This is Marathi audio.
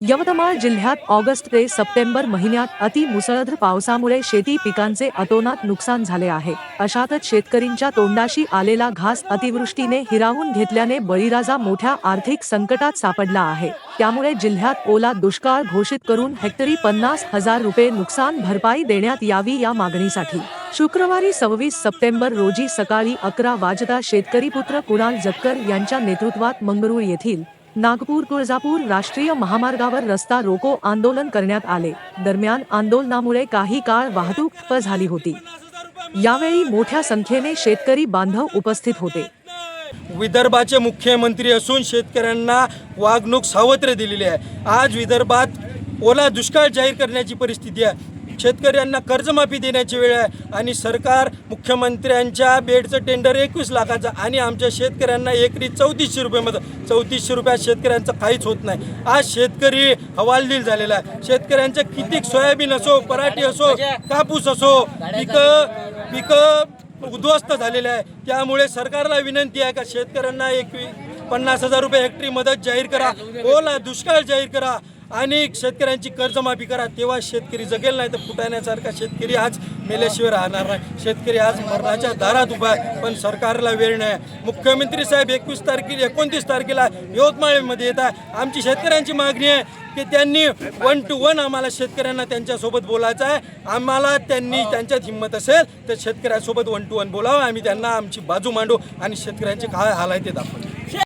यवतमाळ जिल्ह्यात ऑगस्ट ते सप्टेंबर महिन्यात अति मुसळधार पावसामुळे शेती पिकांचे अतोनात नुकसान झाले आहे. अशातच शेतकरींच्या तोंडाशी आलेला घास अतिवृष्टीने हिरावून घेतल्याने बळीराजा मोठ्या आर्थिक संकटात सापडला आहे. त्यामुळे जिल्ह्यात ओला दुष्काळ घोषित करून हेक्टरी पन्नास हजार रुपये नुकसान भरपाई देण्यात यावी या मागणीसाठी. शुक्रवारी सव्वीस सप्टेंबर रोजी सकाळी अकरा वाजता शेतकरी पुत्र कुणाल जक्कर यांच्या नेतृत्वात मंगरूळ येथील नागपूर तुळजापूर राष्ट्रीय महामार्गावर रस्ता रोको आंदोलन करण्यात आले. दरम्यान आंदोलनामुळे काही काळ वाहतूक ठप्प झाली होती. यावेळी मोठ्या संख्येने शेतकरी बांधव उपस्थित होते. विदर्भाचे मुख्यमंत्री असून शेतकऱ्यांना वागणूक सावत्र दिलेली आहे. आज विदर्भात ओला दुष्काळ जाहीर करण्याची परिस्थिती आहे. शेतकऱ्यांना कर्जमाफी देण्याची वेळ आहे आणि सरकार मुख्यमंत्र्यांच्या बेडचं टेंडर एकवीस लाखाचं आणि आमच्या शेतकऱ्यांना एकरी चौतीसशे रुपयेमध्ये. चौतीसशे रुपयात शेतकऱ्यांचं काहीच होत नाही. आज शेतकरी हवालदिल झालेला आहे. शेतकऱ्यांचं कितीक सोयाबीन असो पराठी असो कापूस असो पिकं पिकं उद्ध्वस्त झालेले आहे. त्यामुळे सरकारला विनंती आहे का शेतकऱ्यांना एक पन्नास हजार रुपये हेक्टरी मदत जाहीर करा. ओला दुष्काळ जाहीर करा. आणि शेतकऱ्यांची कर्जमाफी करा तेव्हा शेतकरी जगेल नाही तर फुटाण्यासारखा शेतकरी आज मेल्याशिवाय राहणार नाही. शेतकरी आज मरणाच्या दारात उभा आहे पण सरकारला वेळ नाही मुख्यमंत्री साहेब एकवीस तारखेला एकोणतीस तारखेला यवतमाळमध्ये येत आहे. आमची शेतकऱ्यांची मागणी आहे की त्यांनी वन टू वन आम्हाला शेतकऱ्यांना त्यांच्यासोबत बोलायचं आहे. आम्हाला त्यांनी त्यांच्यात हिंमत असेल तर शेतकऱ्यांसोबत वन टू वन बोलावं. आम्ही त्यांना आमची बाजू मांडू आणि शेतकऱ्यांचे काय हाल आहे ते दाखवू.